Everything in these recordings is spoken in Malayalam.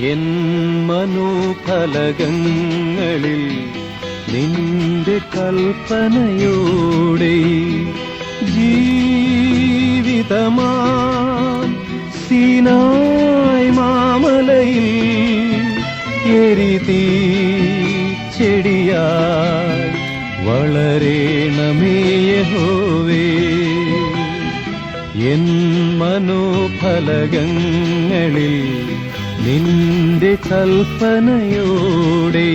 എൻ മനോഫലകങ്ങളിൽ നിന്റെ കൽപ്പനയോടെ ജീവിതമാം. സീനായ് മാമലയിൽ എരിതീ ചെടിയായി വളരേണമേ യഹോവേ. എൻ മനോഫലകങ്ങളിൽ നിന്റെ കൽപ്പനയോടെ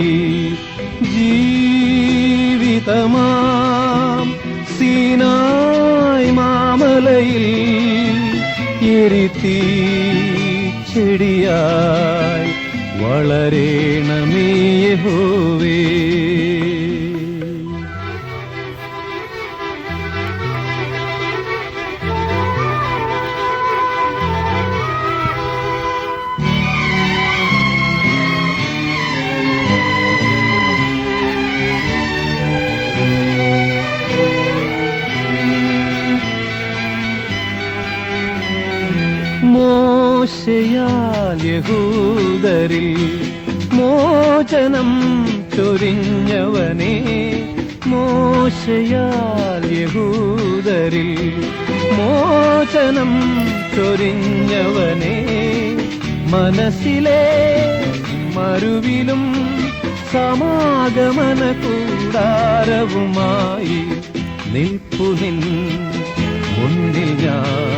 ജീവിതമാം. സീനായ് മാമലയിൽ എരിത്തീ ചെടിയായി വളരേണമേ യഹോവേ. മോശയാൽ യഹൂദരിൽ മോചനം ചൊരിഞ്ഞവനെ മോശയാൽ യഹൂദരിൽ മോചനം ചൊരിഞ്ഞവനെ മനസ്സിലെ മരുവിലും സമാഗമന കൂടാരവുമായി നിൽപ്പു നിൻ ഞാൻ